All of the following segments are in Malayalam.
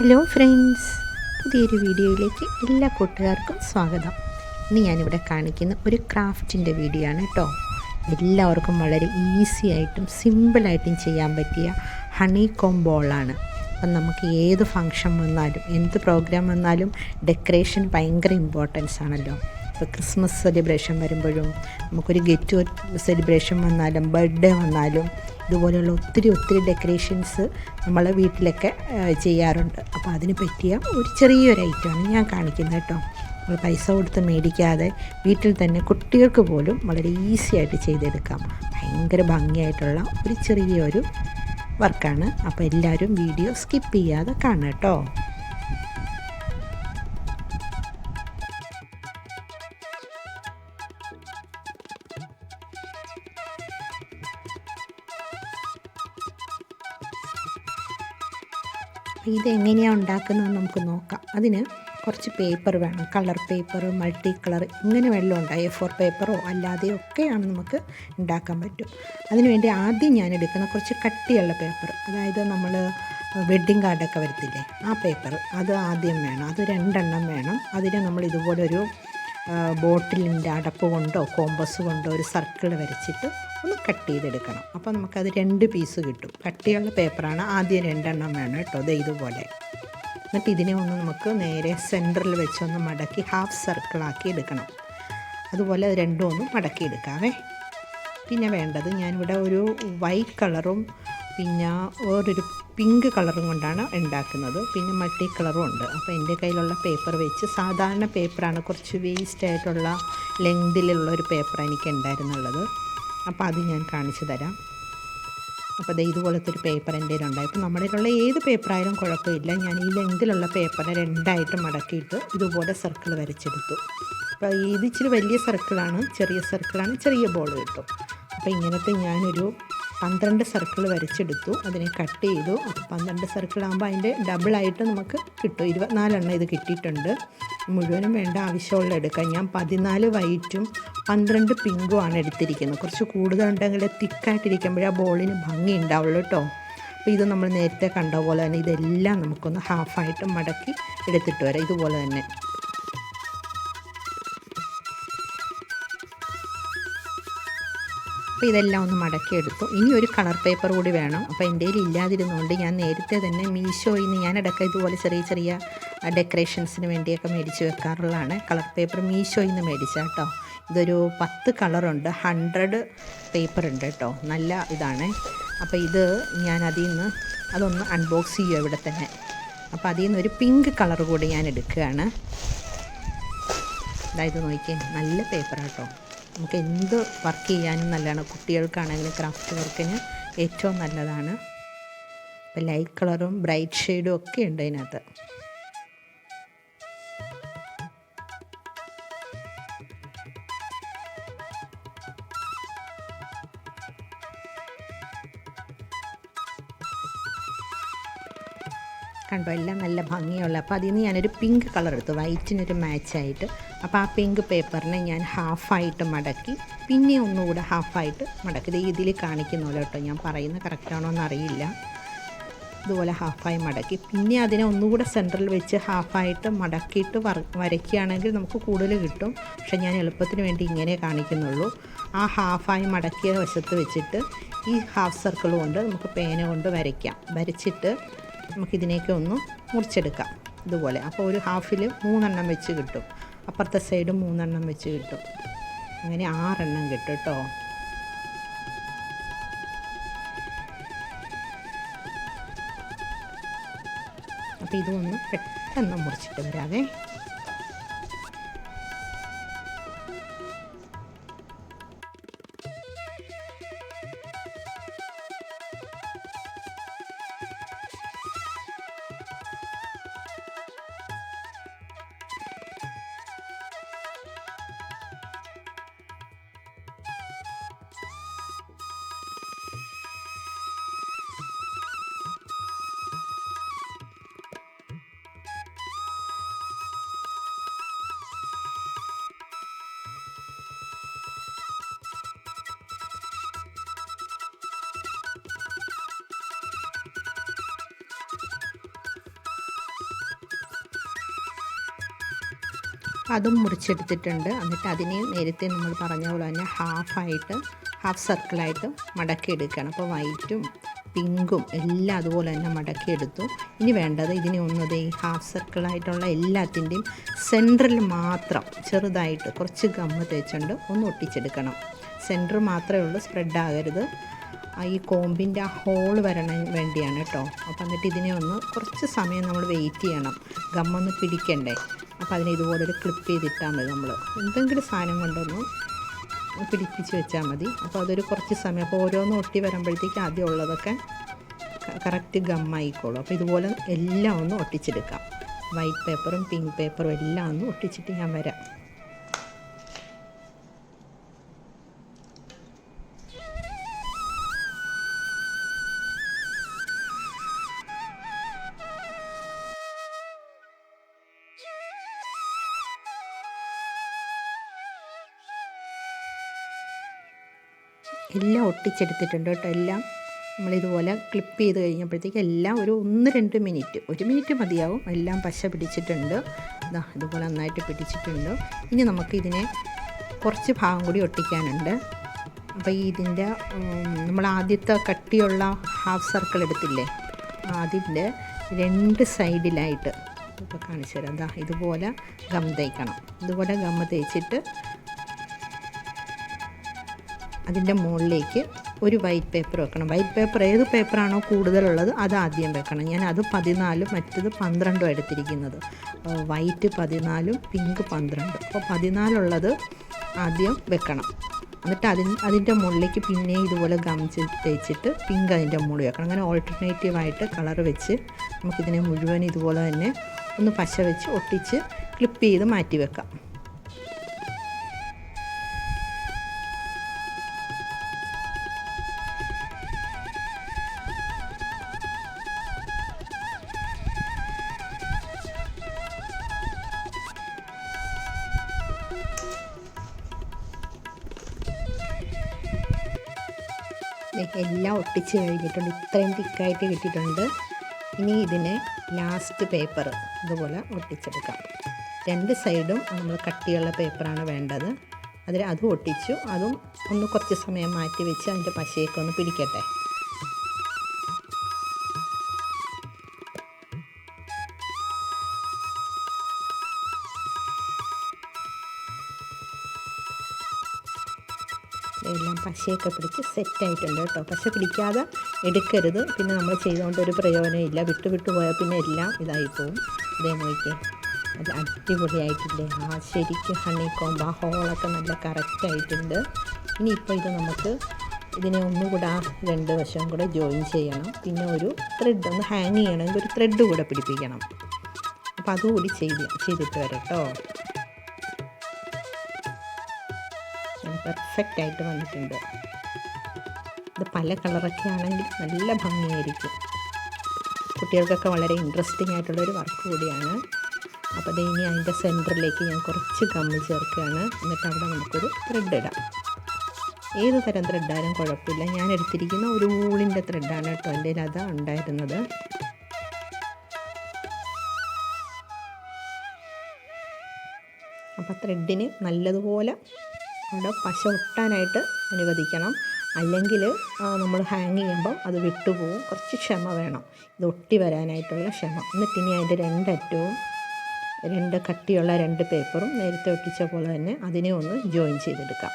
ഹലോ ഫ്രണ്ട്സ് പുതിയൊരു വീഡിയോയിലേക്ക് എല്ലാ കൂട്ടുകാർക്കും സ്വാഗതം. ഇന്ന് ഞാനിവിടെ കാണിക്കുന്ന ഒരു ക്രാഫ്റ്റിന്റെ വീഡിയോ ആണ് കേട്ടോ. എല്ലാവർക്കും വളരെ ഈസി ആയിട്ടും സിമ്പിളായിട്ടും ചെയ്യാൻ പറ്റിയ ഹണി കോംബോളാണ് അപ്പം നമുക്ക് ഏത് ഫങ്ഷൻ വന്നാലും എന്ത് പ്രോഗ്രാം വന്നാലും ഡെക്കറേഷൻ ഭയങ്കര ഇമ്പോർട്ടൻസ് ആണല്ലോ. ക്രിസ്മസ് സെലിബ്രേഷൻ വരുമ്പോഴും നമുക്കൊരു ഗെറ്റ് സെലിബ്രേഷൻ വന്നാലും ബർത്ത്ഡേ വന്നാലും ഇതുപോലെയുള്ള ഒത്തിരി ഒത്തിരി ഡെക്കറേഷൻസ് നമ്മളെ വീട്ടിലൊക്കെ ചെയ്യാറുണ്ട്. അപ്പോൾ അതിന് പറ്റിയ ഒരു ചെറിയൊരു ഐറ്റമാണ് ഞാൻ കാണിക്കുന്നത് കേട്ടോ. നമ്മൾ പൈസ കൊടുത്ത് മേടിക്കാതെ വീട്ടിൽ തന്നെ കുട്ടികൾക്ക് പോലും വളരെ ഈസി ആയിട്ട് ചെയ്തെടുക്കാം. ഭയങ്കര ഭംഗിയായിട്ടുള്ള ഒരു ചെറിയൊരു വർക്കാണ് അപ്പോൾ എല്ലാവരും വീഡിയോ സ്കിപ്പ് ചെയ്യാതെ കാണുക കേട്ടോ. ഇതെങ്ങനെയാണ് ഉണ്ടാക്കുന്നതെന്ന് നമുക്ക് നോക്കാം. അതിന് കുറച്ച് പേപ്പർ വേണം. കളർ പേപ്പർ മൾട്ടി കളർ ഇങ്ങനെ വെള്ളം ഉണ്ടായി എ ഫോർ പേപ്പറോ അല്ലാതെയോ ഒക്കെയാണ് നമുക്ക് ഉണ്ടാക്കാൻ പറ്റും. അതിനുവേണ്ടി ആദ്യം ഞാൻ എടുക്കുന്ന കുറച്ച് കട്ടിയുള്ള പേപ്പർ അതായത് നമ്മൾ വെഡ്ഡിങ് കാർഡൊക്കെ വരത്തില്ലേ ആ പേപ്പർ അത് ആദ്യം വേണം. അത് രണ്ടെണ്ണം വേണം. അതിന് നമ്മൾ ഇതുപോലൊരു ബോട്ടിലിന്റെ അടപ്പ് കൊണ്ടോ കോമ്പസ് കൊണ്ടോ ഒരു സർക്കിൾ വരച്ചിട്ട് ഒന്ന് കട്ട് ചെയ്തെടുക്കണം. അപ്പോൾ നമുക്കത് രണ്ട് പീസ് കിട്ടും. കട്ടിയുള്ള പേപ്പറാണ്. ആദ്യം രണ്ടെണ്ണം വേണം കേട്ടോ. അത് ഇതുപോലെ. എന്നിട്ട് ഇതിനെ ഒന്ന് നമുക്ക് നേരെ സെന്ററിൽ വെച്ചൊന്ന് മടക്കി ഹാഫ് സർക്കിളാക്കി എടുക്കണം. അതുപോലെ അത് രണ്ടും ഒന്ന് മടക്കി എടുക്കാവേ. പിന്നെ വേണ്ടത് ഞാനിവിടെ ഒരു വൈറ്റ് കളറും പിന്നെ വേറൊരു പിങ്ക് കളറും കൊണ്ടാണ് ഉണ്ടാക്കുന്നത്. പിന്നെ മൾട്ടി കളറും ഉണ്ട്. അപ്പോൾ എന്റെ കയ്യിലുള്ള പേപ്പർ വെച്ച് സാധാരണ പേപ്പറാണ് കുറച്ച് വേസ്റ്റ് ആയിട്ടുള്ള ലെങ്തിലുള്ള ഒരു പേപ്പർ എനിക്ക് ഉണ്ടായിരുന്നുള്ളത്. അപ്പോൾ അത് ഞാൻ കാണിച്ചു തരാം. അപ്പോൾ അത് ഇതുപോലത്തെ ഒരു പേപ്പർ എന്റെ കയ്യിലുണ്ടായി. അപ്പോൾ നമ്മുടെ കയ്യിലുള്ള ഏത് പേപ്പറായാലും കുഴപ്പമില്ല. ഞാൻ ഈ ലെങ്തിലുള്ള പേപ്പറിനെ രണ്ടായിട്ട് മടക്കിയിട്ട് ഇതുപോലെ സർക്കിൾ വരച്ചെടുത്തു. അപ്പോൾ ഇത് ഇച്ചിരി വലിയ സർക്കിളാണ് ചെറിയ സർക്കിളാണ് ചെറിയ ബോൾ കിട്ടും. അപ്പോൾ ഇങ്ങനത്തെ ഞാനൊരു പന്ത്രണ്ട് സർക്കിൾ വരച്ചെടുത്തു. അതിനെ കട്ട് ചെയ്തു. അപ്പോൾ പന്ത്രണ്ട് സർക്കിൾ ആകുമ്പോൾ അതിന്റെ ഡബിളായിട്ട് നമുക്ക് കിട്ടും. ഇരുപത്തിനാലെണ്ണം ഇത് കിട്ടിയിട്ടുണ്ട്. മുഴുവനും വേണ്ട ആവശ്യമുള്ള എടുക്കാം. ഞാൻ പതിനാല് വൈറ്റും പന്ത്രണ്ട് പിങ്കും ആണ് എടുത്തിരിക്കുന്നത്. കുറച്ച് കൂടുതലുണ്ടെങ്കിൽ തിക്കായിട്ടിരിക്കുമ്പോഴേ ആ ബോളിന് ഭംഗി ഉണ്ടാവുള്ളൂ കേട്ടോ അപ്പോൾ ഇത് നമ്മൾ നേരത്തെ കണ്ട പോലെ തന്നെ ഇതെല്ലാം നമുക്കൊന്ന് ഹാഫായിട്ട് മടക്കി എടുത്തിട്ട് വരാം. ഇതുപോലെ തന്നെ. അപ്പോൾ ഇതെല്ലാം ഒന്ന് മടക്കിയെടുത്തു. ഇനി ഒരു കളർ പേപ്പർ കൂടി വേണം. അപ്പോൾ എന്റെ കയ്യിൽ ഇല്ലാതിരുന്നുകൊണ്ട് ഞാൻ നേരത്തെ തന്നെ മീഷോയിൽ നിന്ന് ഞാൻ ഇടയ്ക്ക് ഇതുപോലെ ചെറിയ ചെറിയ ഡെക്കറേഷൻസിന് വേണ്ടിയൊക്കെ മേടിച്ച് വെക്കാറുള്ളതാണ്. കളർ പേപ്പർ മീഷോയിൽ നിന്ന് മേടിച്ചാൽ കേട്ടോ ഇതൊരു പത്ത് കളറുണ്ട്. ഹൺഡ്രഡ് പേപ്പർ ഉണ്ട് കേട്ടോ നല്ല ഇതാണ്. അപ്പോൾ ഇത് ഞാൻ അതിൽ നിന്ന് അതൊന്ന് അൺബോക്സ് ചെയ്യുക ഇവിടെ തന്നെ. അപ്പോൾ അതിൽ നിന്ന് ഒരു പിങ്ക് കളർ കൂടി ഞാൻ എടുക്കുകയാണ്. അതായത് നോക്കിയേ. നല്ല പേപ്പറാട്ടോ നമുക്ക് എന്ത് വർക്ക് ചെയ്യാനും നല്ലതാണ്. കുട്ടികൾക്കാണെങ്കിലും ക്രാഫ്റ്റ് വർക്കിന് ഏറ്റവും നല്ലതാണ്. അപ്പോൾ ലൈറ്റ് കളറും ബ്രൈറ്റ് ഷെയ്ഡും ഒക്കെ ഉണ്ട് അതിനകത്ത്. കണ്ടോ എല്ലാം നല്ല ഭംഗിയുള്ള. അപ്പോൾ അതിൽ നിന്ന് ഞാനൊരു പിങ്ക് കളർ എടുത്തു. വൈറ്റിനൊരു മാച്ചായിട്ട് അപ്പോൾ ആ പിങ്ക് പേപ്പറിനെ ഞാൻ ഹാഫായിട്ട് മടക്കി പിന്നെ ഒന്നുകൂടെ ഹാഫായിട്ട് മടക്കി. ഇത് ഇതിൽ കാണിക്കുന്ന പോലെ കേട്ടോ ഞാൻ പറയുന്ന കറക്റ്റാണോ എന്നറിയില്ല. ഇതുപോലെ ഹാഫായി മടക്കി. പിന്നെ അതിനെ ഒന്നുകൂടെ സെന്ററിൽ വെച്ച് ഹാഫായിട്ട് മടക്കിയിട്ട് വര വരയ്ക്കുകയാണെങ്കിൽ നമുക്ക് കൂടുതൽ കിട്ടും. പക്ഷെ ഞാൻ എളുപ്പത്തിന് വേണ്ടി ഇങ്ങനെ കാണിക്കുന്നുള്ളൂ. ആ ഹാഫായി മടക്കിയ വശത്ത് വെച്ചിട്ട് ഈ ഹാഫ് സർക്കിൾ കൊണ്ട് നമുക്ക് പേന കൊണ്ട് വരയ്ക്കാം. വരച്ചിട്ട് നമുക്കിതിനെയൊക്കെ ഒന്ന് മുറിച്ചെടുക്കാം. ഇതുപോലെ. അപ്പോൾ ഒരു ഹാഫിൽ മൂന്നെണ്ണം വെച്ച് കിട്ടും. അപ്പുറത്തെ സൈഡും മൂന്നെണ്ണം വെച്ച് കിട്ടും. അങ്ങനെ ആറെണ്ണം കിട്ടും കേട്ടോ. അപ്പോൾ ഇതൊന്ന് പെട്ടെന്ന് മുറിച്ചിട്ട് വരാവേ. അതും മുറിച്ചെടുത്തിട്ടുണ്ട്. എന്നിട്ട് അതിനെ നേരത്തെ നമ്മൾ പറഞ്ഞ പോലെ തന്നെ ഹാഫായിട്ട് ഹാഫ് സർക്കിളായിട്ട് മടക്കിയെടുക്കുകയാണ്. അപ്പോൾ വൈറ്റും പിങ്കും എല്ലാം അതുപോലെ തന്നെ മടക്കി എടുത്തു ഇനി വേണ്ടത് ഇതിനെ ഒന്നത് ഈ ഹാഫ് സർക്കിളായിട്ടുള്ള എല്ലാത്തിന്റെയും സെന്ററിൽ മാത്രം ചെറുതായിട്ട് കുറച്ച് ഗമ്മ് തേച്ചുകൊണ്ട് ഒന്ന് ഒട്ടിച്ചെടുക്കണം. സെന്റർ മാത്രമേ ഉള്ളൂ സ്പ്രെഡ് ആകരുത്. ഈ കോമ്പിന്റെ ആ ഹോൾ വരണ വേണ്ടിയാണ് കേട്ടോ. അപ്പോൾ എന്നിട്ട് ഇതിനെ ഒന്ന് കുറച്ച് സമയം നമ്മൾ വെയിറ്റ് ചെയ്യണം. ഗമ്മൊന്ന് പിടിക്കണ്ടേ? അപ്പോൾ അതിനെ ഇതുപോലെ ഒരു ക്ലിപ്പ് ചെയ്തിട്ടാൽ മതി നമ്മൾ എന്തെങ്കിലും സാധനം കൊണ്ടൊന്നും പിടിപ്പിച്ച് വെച്ചാൽ മതി. അപ്പോൾ അതൊരു കുറച്ച് സമയം. അപ്പോൾ ഓരോന്ന് ഒട്ടി വരുമ്പോഴത്തേക്ക് ആദ്യം ഉള്ളതൊക്കെ കറക്റ്റ് ഗമ്മായിക്കോളും അപ്പോൾ ഇതുപോലെ എല്ലാം ഒന്ന് ഒട്ടിച്ചെടുക്കാം. വൈറ്റ് പേപ്പറും പിങ്ക് പേപ്പറും എല്ലാം ഒന്ന് ഒട്ടിച്ചിട്ട് ഞാൻ വരാം. എല്ലാം ഒട്ടിച്ചെടുത്തിട്ടുണ്ട് കേട്ടോ. എല്ലാം നമ്മളിതുപോലെ ക്ലിപ്പ് ചെയ്ത് കഴിഞ്ഞപ്പോഴത്തേക്ക് എല്ലാം ഒരു ഒന്ന് രണ്ട് മിനിറ്റ് ഒരു മിനിറ്റ് മതിയാവും. എല്ലാം പശ പിടിച്ചിട്ടുണ്ട്. ഇതാ ഇതുപോലെ നന്നായിട്ട് പിടിച്ചിട്ടുണ്ട്. ഇനി നമുക്ക് ഇതിനെ കുറച്ച് ഭാഗം കൂടി ഒട്ടിക്കാനുണ്ട്. അപ്പോൾ ഈ ഇതിന്റെ നമ്മൾ ആദ്യത്തെ കട്ടിയുള്ള ഹാഫ് സർക്കിൾ എടുത്തില്ലേ? അതിന്റെ രണ്ട് സൈഡിലായിട്ട് ഇപ്പോൾ കാണിച്ചു തരാം ഇതാ ഇതുപോലെ ഗം തേക്കണം. ഇതുപോലെ ഗം തേച്ചിട്ട് അതിന്റെ മുകളിലേക്ക് ഒരു വൈറ്റ് പേപ്പർ വെക്കണം. വൈറ്റ് പേപ്പർ ഏത് പേപ്പറാണോ കൂടുതലുള്ളത് അത് ആദ്യം വെക്കണം. ഞാൻ അത് പതിനാലും മറ്റത് പന്ത്രണ്ടും എടുത്തിരിക്കുന്നത്. വൈറ്റ് പതിനാലും പിങ്ക് പന്ത്രണ്ടും. അപ്പോൾ പതിനാലുള്ളത് ആദ്യം വെക്കണം. എന്നിട്ട് അതിന് അതിന്റെ മുകളിലേക്ക് പിന്നെ ഇതുപോലെ ഗം തേച്ചിട്ട് പിങ്ക് അതിന്റെ മുകളിൽ വെക്കണം. അങ്ങനെ ഓൾട്ടർനേറ്റീവായിട്ട് കളർ വെച്ച് നമുക്കിതിനെ മുഴുവൻ ഇതുപോലെ തന്നെ ഒന്ന് പശ വെച്ച് ഒട്ടിച്ച് ക്ലിപ്പ് ചെയ്ത് മാറ്റി വെക്കാം. എല്ലാം ഒട്ടിച്ച് കഴിഞ്ഞിട്ടുണ്ട്. ഇത്രയും തിക്കായിട്ട് കിട്ടിയിട്ടുണ്ട്. ഇനി ഇതിനെ ലാസ്റ്റ് പേപ്പർ ഇതുപോലെ ഒട്ടിച്ചെടുക്കാം. രണ്ട് സൈഡും നമ്മൾ കട്ടിയുള്ള പേപ്പറാണ് വേണ്ടത്. അതിൽ അതും ഒട്ടിച്ചു. അതും ഒന്ന് കുറച്ച് സമയം മാറ്റി വെച്ച് അതിന്റെ പശയൊക്കെ ഒന്ന് പിടിക്കട്ടെ. എല്ലാം പശയൊക്കെ പിടിച്ച് സെറ്റായിട്ടുണ്ട് കേട്ടോ. പശ പിടിക്കാതെ എടുക്കരുത്. പിന്നെ നമ്മൾ ചെയ്തുകൊണ്ട് ഒരു പ്രയോജനമില്ല വിട്ടു വിട്ടു പോയാൽ പിന്നെ എല്ലാം ഇതായിപ്പോവും ഇതേ നോക്കിയേ. അത് അടിപൊളിയായിട്ടില്ലേ? ആ ശരിക്കും ഹണി കോമ്പ് ആ ഹോളൊക്കെ നല്ല കറക്റ്റായിട്ടുണ്ട് ഇനിയിപ്പോൾ ഇത് നമുക്ക് ഇതിനെ ഒന്നുകൂടെ ആ രണ്ട് വശവും കൂടെ ജോയിൻ ചെയ്യണം. പിന്നെ ഒരു ത്രെഡ് ഒന്ന് ഹാങ് ചെയ്യണമെങ്കിൽ ഒരു ത്രെഡ് കൂടെ പിടിപ്പിക്കണം. അപ്പോൾ അതുകൂടി ചെയ്ത് ചെയ്തിട്ട് വരാം കേട്ടോ. പെർഫെക്റ്റ് ആയിട്ട് വന്നിട്ടുണ്ട്. ഇത് പല കളറൊക്കെ ആണെങ്കിൽ നല്ല ഭംഗിയായിരിക്കും. കുട്ടികൾക്കൊക്കെ വളരെ ഇൻട്രസ്റ്റിംഗ് ആയിട്ടുള്ളൊരു വർക്ക് കൂടിയാണ്. അപ്പോൾ അത് ഇനി അതിന്റെ സെന്ററിലേക്ക് ഞാൻ കുറച്ച് കമ്മി ചേർക്കുകയാണ്. എന്നിട്ട് അവിടെ നമുക്കൊരു ത്രെഡ് ഇടാം. ഏത് തരം ത്രെഡായാലും കുഴപ്പമില്ല. ഞാൻ എടുത്തിരിക്കുന്ന ഒരു വൂളിന്റെ ത്രെഡാണ് കേട്ടോ എന്റെ അതാ ഉണ്ടായിരുന്നത്. അപ്പോൾ ത്രെഡിന് നല്ലതുപോലെ അവിടെ പശ ഒട്ടാനായിട്ട് അനുവദിക്കണം. അല്ലെങ്കിൽ നമ്മൾ ഹാങ് ചെയ്യുമ്പം അത് വിട്ടുപോകും കുറച്ച് ക്ഷമ വേണം. ഇത് ഒട്ടി വരാനായിട്ടുള്ള ക്ഷമ. എന്നിട്ട് ഇനി അതിന്റെ രണ്ടറ്റവും രണ്ട് കട്ടിയുള്ള രണ്ട് പേപ്പറും നേരത്തെ ഒട്ടിച്ച പോലെ തന്നെ അതിനെ ഒന്ന് ജോയിൻ ചെയ്തെടുക്കാം.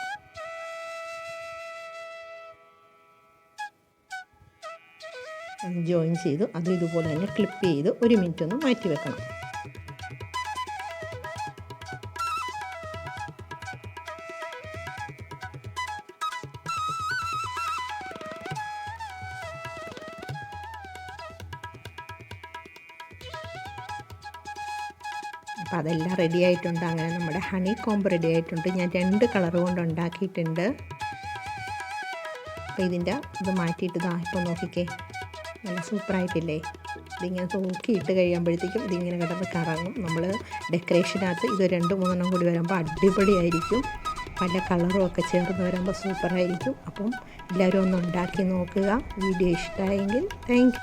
ജോയിൻ ചെയ്തു. അത് ഇതുപോലെ തന്നെ ക്ലിപ്പ് ചെയ്ത് ഒരു മിനിറ്റ് ഒന്ന് മാറ്റി വെക്കണം അപ്പോൾ അതെല്ലാം റെഡി ആയിട്ടുണ്ട്. അങ്ങനെ നമ്മുടെ ഹണി കോംബ് റെഡി ആയിട്ടുണ്ട്. ഞാൻ രണ്ട് കളർ കൊണ്ട് ഉണ്ടാക്കിയിട്ടുണ്ട്. അപ്പോൾ ഇതിന്റെ ഇത് മാറ്റിയിട്ട് ഇതാ ഇപ്പോൾ നോക്കിക്കേ. നല്ല സൂപ്പറായിട്ടില്ലേ ഇതിങ്ങനെ തൂക്കിയിട്ട് കഴിയുമ്പോഴത്തേക്കും ഇതിങ്ങനെ കിടന്ന് കറങ്ങും. നമ്മൾ ഡെക്കറേഷനകത്ത് ഇത് രണ്ട് മൂന്നെണ്ണം കൂടി വരുമ്പോൾ അടിപൊളിയായിരിക്കും. പല കളറും ഒക്കെ ചേർന്ന് വരുമ്പോൾ സൂപ്പറായിരിക്കും അപ്പം എല്ലാവരും ഒന്ന് ഉണ്ടാക്കി നോക്കുക. വീഡിയോ ഇഷ്ടമായെങ്കിൽ താങ്ക്